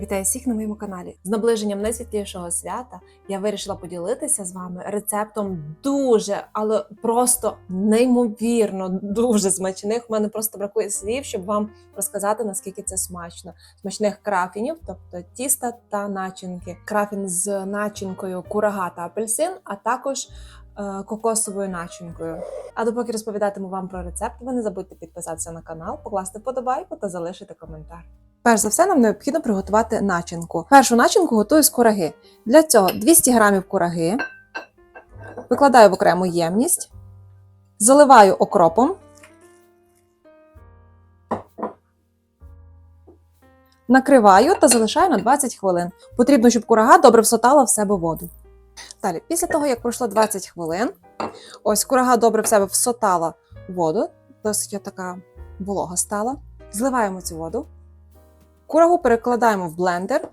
Вітаю всіх на моєму каналі. З наближенням найсвітлішого свята я вирішила поділитися з вами рецептом дуже, але просто неймовірно дуже смачних. У мене просто бракує слів, щоб вам розказати наскільки це смачно. Смачних крафінів, тобто тіста та начинки. Крафін з начинкою курага та апельсин, а також е, кокосовою начинкою. А допоки розповідатиму вам про рецепт, ви не забудьте підписатися на канал, покласти подобайку та залишити коментар. Перш за все, нам необхідно приготувати начинку. Першу начинку готую з кураги. Для цього 200 г кураги, викладаю в окрему ємність, заливаю окропом, накриваю та залишаю на 20 хвилин. Потрібно, щоб курага добре всотала в себе воду. Далі, після того, як пройшло 20 хвилин, ось курага добре в себе всотала воду, досить така волога стала. Зливаємо цю воду. Курагу перекладаємо в блендер.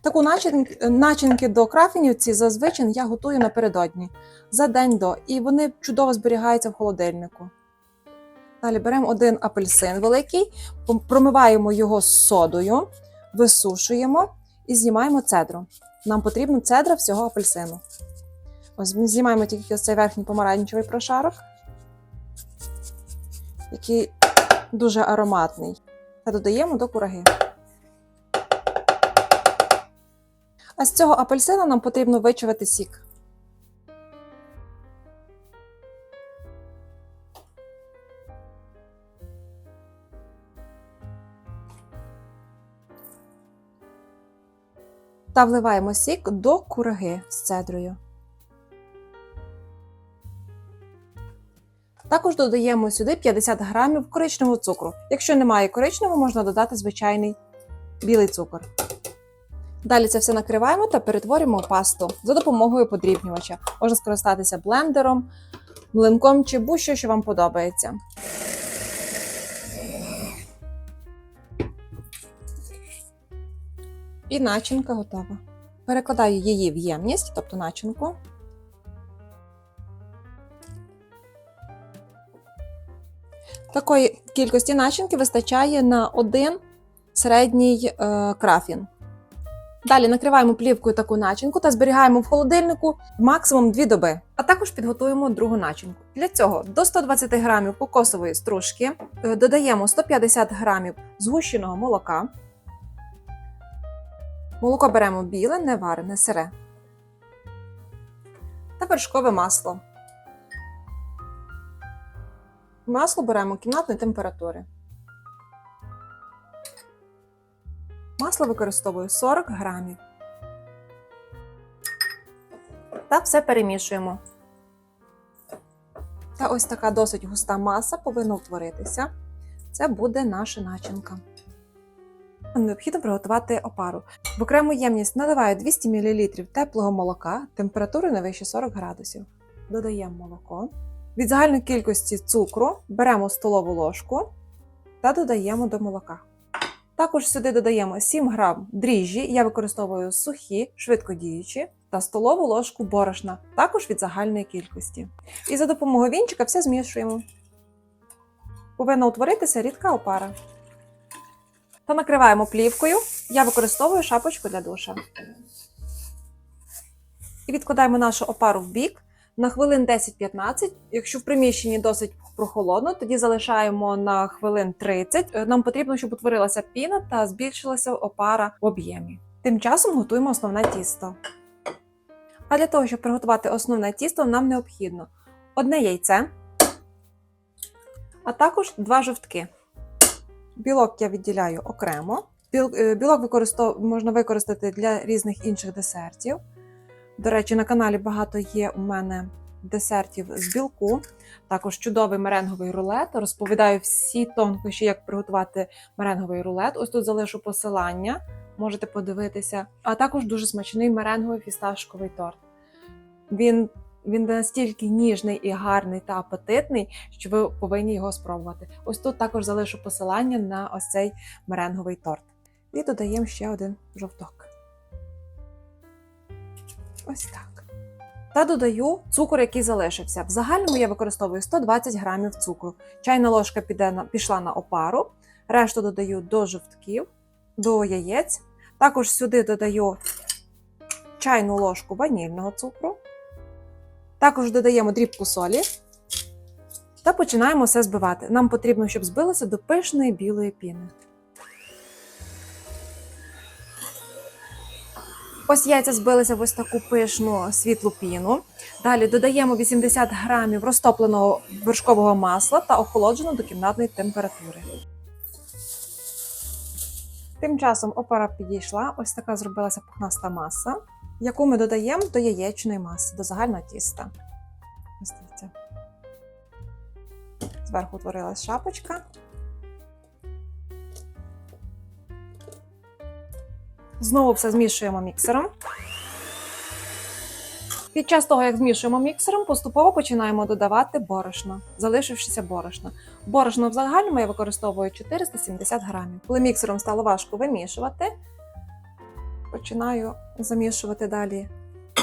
Таку начинки, до крафінів ці зазвичай я готую напередодні за день до, і вони чудово зберігаються в холодильнику. Далі беремо один апельсин великий, промиваємо його з содою, висушуємо і знімаємо цедру. Нам потрібна цедра всього апельсину. Ось знімаємо тільки цей верхній помаранчевий прошарок який дуже ароматний. Та додаємо до кураги. А з цього апельсина нам потрібно вичавити сік. Та вливаємо сік до кураги з цедрою. Також додаємо сюди 50 грамів коричневого цукру. Якщо немає коричневого, можна додати звичайний білий цукор. Далі це все накриваємо та перетворюємо в пасту за допомогою подрібнювача. Можна скористатися блендером, млинком чи будь-що, що вам подобається. І начинка готова. Перекладаю її в ємність, тобто начинку. Такої кількості начинки вистачає на один середній е, крафін. Далі накриваємо плівкою таку начинку та зберігаємо в холодильнику максимум 2 доби. А також підготуємо другу начинку. Для цього до 120 грамів кокосової стружки е, додаємо 150 грамів згущеного молока. Молоко беремо біле, не варене, сире. Та вершкове масло. Масло беремо кімнатної температури. Масло використовую 40 грамів. Та все перемішуємо. Та ось така досить густа маса повинна утворитися. Це буде наша начинка. Необхідно приготувати опару. В окрему ємність наливаю 200 мл теплого молока температурою не вище 40 градусів. Додаємо молоко. Від загальної кількості цукру беремо столову ложку та додаємо до молока. Також сюди додаємо 7 грам дріжджі, я використовую сухі, швидкодіючі та столову ложку борошна, також від загальної кількості. І за допомогою вінчика все змішуємо. Повинна утворитися рідка опара. Та накриваємо плівкою. Я використовую шапочку для душа. І відкладаємо нашу опару в бік на хвилин 10-15. Якщо в приміщенні досить прохолодно, тоді залишаємо на хвилин 30. Е, Нам потрібно, щоб утворилася піна та збільшилася опара в об'ємі. Тим часом готуємо основне тісто. А для того, щоб приготувати основне тісто, нам необхідно одне яйце, а також два жовтки. Білок я відділяю окремо. Е, Білок можна використати для різних інших десертів. До речі, на каналі багато є у мене десертів з білку. Також чудовий меренговий рулет. Розповідаю всі тонкощі, як приготувати меренговий рулет. Ось тут залишу посилання, можете подивитися. А також дуже смачний меренговий фісташковий торт. Він, він настільки ніжний і гарний та апетитний, що ви повинні його спробувати. Ось тут також залишу посилання на ось цей меренговий торт. І додаємо ще один жовток. Ось так. та додаю цукор, який залишився. В загальному я використовую 120 грамів цукру. Чайна ложка піде на, пішла на опару, решту додаю до жовтків, до яєць. Також сюди додаю чайну ложку ванільного цукру. Також додаємо дрібку солі та починаємо все збивати. Нам потрібно, щоб збилося до пишної білої піни. Ось яйця збилися в ось таку пишну світлу піну. Далі додаємо 80 грамів розтопленого вершкового масла та охолодженого до кімнатної температури. Тим часом опара підійшла, ось така зробилася пухнаста маса, яку ми додаємо до яєчної маси, до загального тіста. Ось дивіться. Зверху утворилась шапочка. Знову все змішуємо міксером. Під час того, як змішуємо міксером, поступово починаємо додавати борошно, залишившися борошно. Борошно в загальному я використовую 470 грамів. Коли міксером стало важко вимішувати, починаю замішувати далі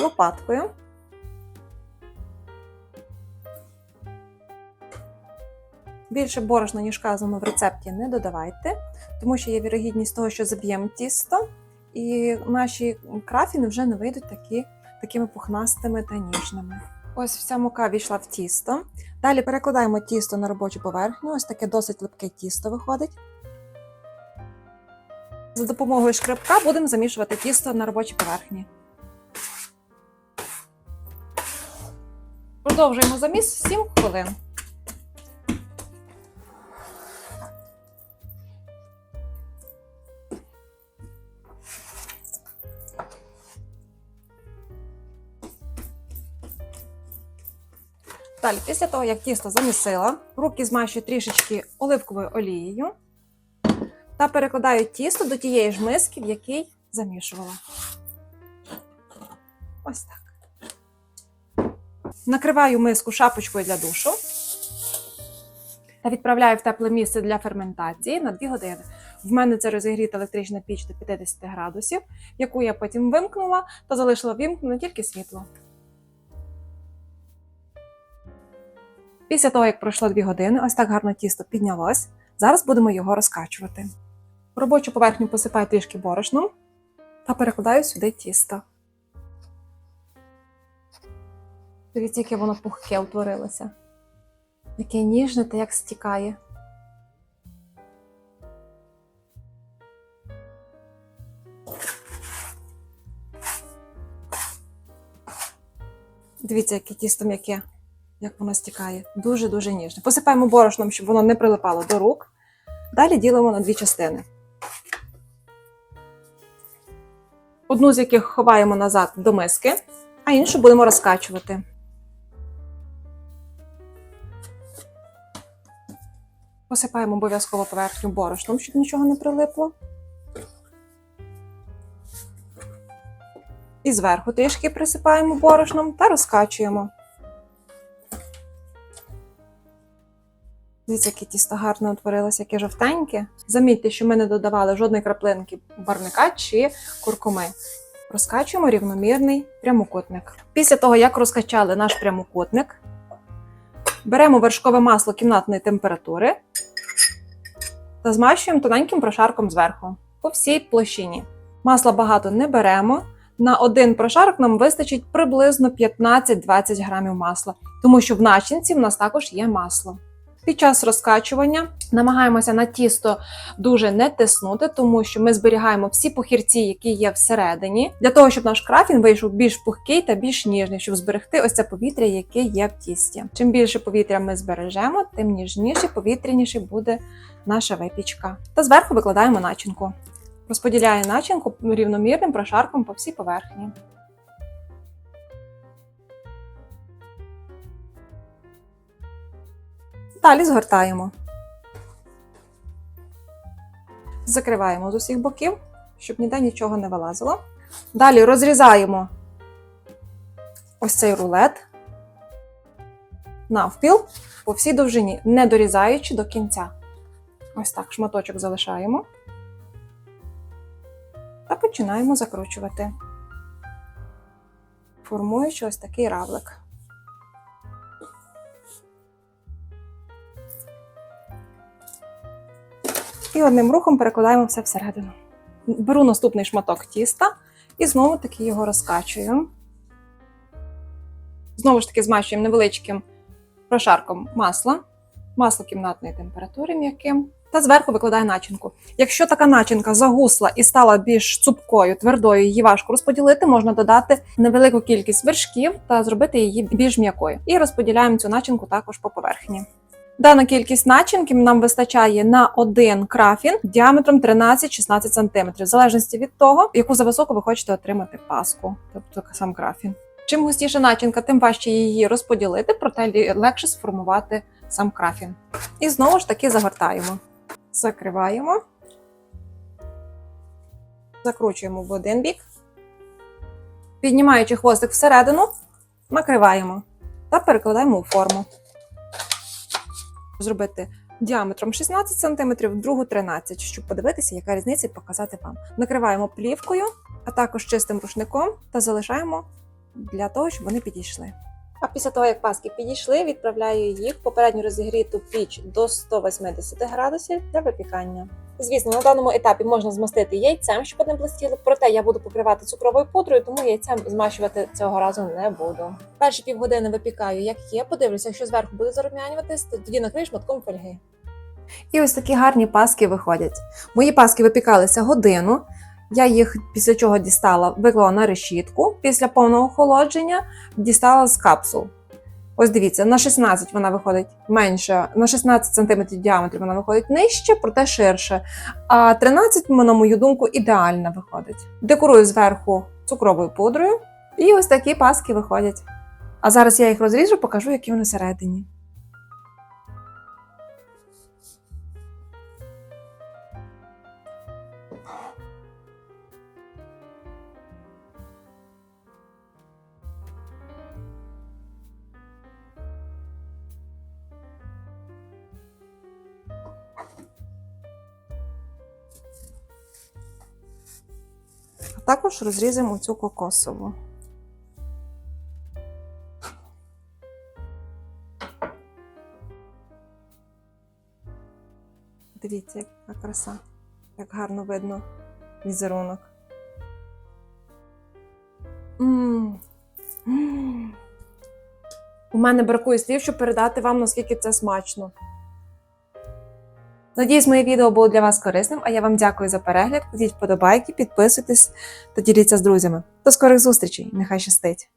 лопаткою. Більше борошна, ніж вказано в рецепті, не додавайте, тому що є вірогідність того, що заб'ємо тісто, і наші крафіни вже не вийдуть такі, такими пухнастими та ніжними. Ось вся мука війшла в тісто. Далі перекладаємо тісто на робочу поверхню. Ось таке досить липке тісто виходить. За допомогою шкребка будемо замішувати тісто на робочій поверхні. Продовжуємо заміс 7 хвилин. Далі, після того, як тісто замісила, руки змащую трішечки оливковою олією та перекладаю тісто до тієї ж миски, в якій замішувала. Ось так. Накриваю миску шапочкою для душу та відправляю в тепле місце для ферментації на 2 години. В мене це розігріта електрична піч до 50 градусів, яку я потім вимкнула та залишила вимкнено тільки світло. Після того, як пройшло 2 години, ось так гарно тісто піднялось. Зараз будемо його розкачувати. Робочу поверхню посипаю трішки борошном та перекладаю сюди тісто. Дивіться, яке воно пухке утворилося. Яке ніжне та як стікає. Дивіться, яке тісто м'яке як воно стікає. Дуже-дуже ніжне. Посипаємо борошном, щоб воно не прилипало до рук. Далі ділимо на дві частини. Одну з яких ховаємо назад до миски, а іншу будемо розкачувати. Посипаємо обов'язково поверхню борошном, щоб нічого не прилипло. І зверху трішки присипаємо борошном та розкачуємо. Дивіться, яке тісто гарно утворилося, яке жовтеньке. Замітьте, що ми не додавали жодної краплинки барвника чи куркуми. Розкачуємо рівномірний прямокутник. Після того, як розкачали наш прямокутник, беремо вершкове масло кімнатної температури та змащуємо тоненьким прошарком зверху по всій площині. Масла багато не беремо. На один прошарок нам вистачить приблизно 15-20 грамів масла, тому що в начинці в нас також є масло. Під час розкачування намагаємося на тісто дуже не тиснути, тому що ми зберігаємо всі похірці, які є всередині, для того, щоб наш крафін вийшов більш пухкий та більш ніжний, щоб зберегти ось це повітря, яке є в тісті. Чим більше повітря ми збережемо, тим ніжніше, повітряніше буде наша випічка. Та зверху викладаємо начинку. Розподіляю начинку рівномірним прошарком по всій поверхні. Далі згортаємо. Закриваємо з усіх боків, щоб ніде нічого не вилазило. Далі розрізаємо ось цей рулет навпіл по всій довжині, не дорізаючи до кінця. Ось так шматочок залишаємо та починаємо закручувати. формуючи ось такий равлик. І одним рухом перекладаємо все всередину. Беру наступний шматок тіста і знову таки його розкачую. Знову ж таки змащуємо невеличким прошарком масла, масло кімнатної температури м'яким, та зверху викладаю начинку. Якщо така начинка загусла і стала більш цупкою, твердою, її важко розподілити, можна додати невелику кількість вершків та зробити її більш м'якою. І розподіляємо цю начинку також по поверхні. Дана кількість начинки нам вистачає на один крафін діаметром 13-16 см, в залежності від того, яку за високо ви хочете отримати паску, тобто сам крафін. Чим густіша начинка, тим важче її розподілити, проте легше сформувати сам крафін. І знову ж таки загортаємо. Закриваємо, закручуємо в один бік, піднімаючи хвостик всередину, накриваємо та перекладаємо у форму. Зробити діаметром 16 см, другу 13 щоб подивитися, яка різниця і показати вам. Накриваємо плівкою, а також чистим рушником та залишаємо для того, щоб вони підійшли. А після того, як паски підійшли, відправляю їх в попередньо розігріту піч до 180 градусів для випікання. Звісно, на даному етапі можна змастити яйцем, щоб не блистіло, проте я буду покривати цукровою пудрою, тому яйцем змащувати цього разу не буду. Перші півгодини випікаю, як є. Подивлюся, якщо зверху буде зарум'янюватись, то тоді накрию шматком фольги. І ось такі гарні паски виходять. Мої паски випікалися годину. Я їх після чого дістала, виклала на решітку. Після повного охолодження дістала з капсул. Ось дивіться, на 16 вона виходить менше, на 16 см діаметрі вона виходить нижче, проте ширше. А 13, на мою думку, ідеально виходить. Декорую зверху цукровою пудрою, і ось такі паски виходять. А зараз я їх розріжу, покажу, які вони всередині. Також розрізаємо цю кокосову. Дивіться, яка краса, як гарно видно візерунок. У мене бракує слів, щоб передати вам, наскільки це смачно. Надіюсь, моє відео було для вас корисним, а я вам дякую за перегляд. Кладіть вподобайки, підписуйтесь та діліться з друзями. До скорих зустрічей! Нехай щастить!